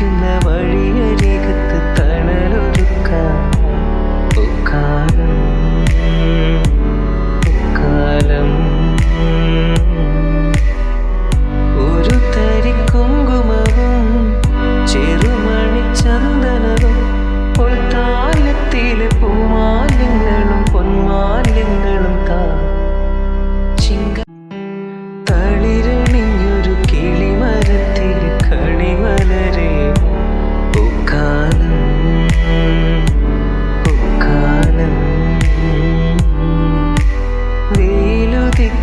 വെയിലുദിക്കുന്ന വഴിയരികത്ത്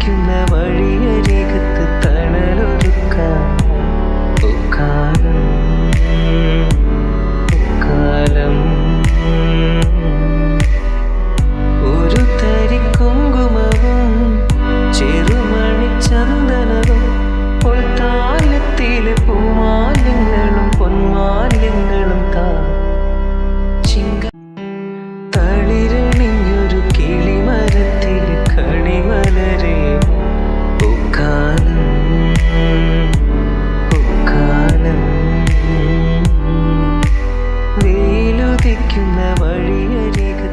നയിക്കുന്ന വഴിയരികത്ത് തണലൊരുക്കാൻ. ഒക്കാലം ഒക്കാലം ഒരു തരി കുങ്കുമവും ചെറുമണി ചന്ദനവും പൊൽത്താലത്തിലെ പൂമാലങ്ങളും പൊന്മാലങ്ങളും താ. ചിങ്ക തളിരണിഞ്ഞൊരു കിളിമരത്തിൽ എത്തിക്കുന്ന വഴിയരിക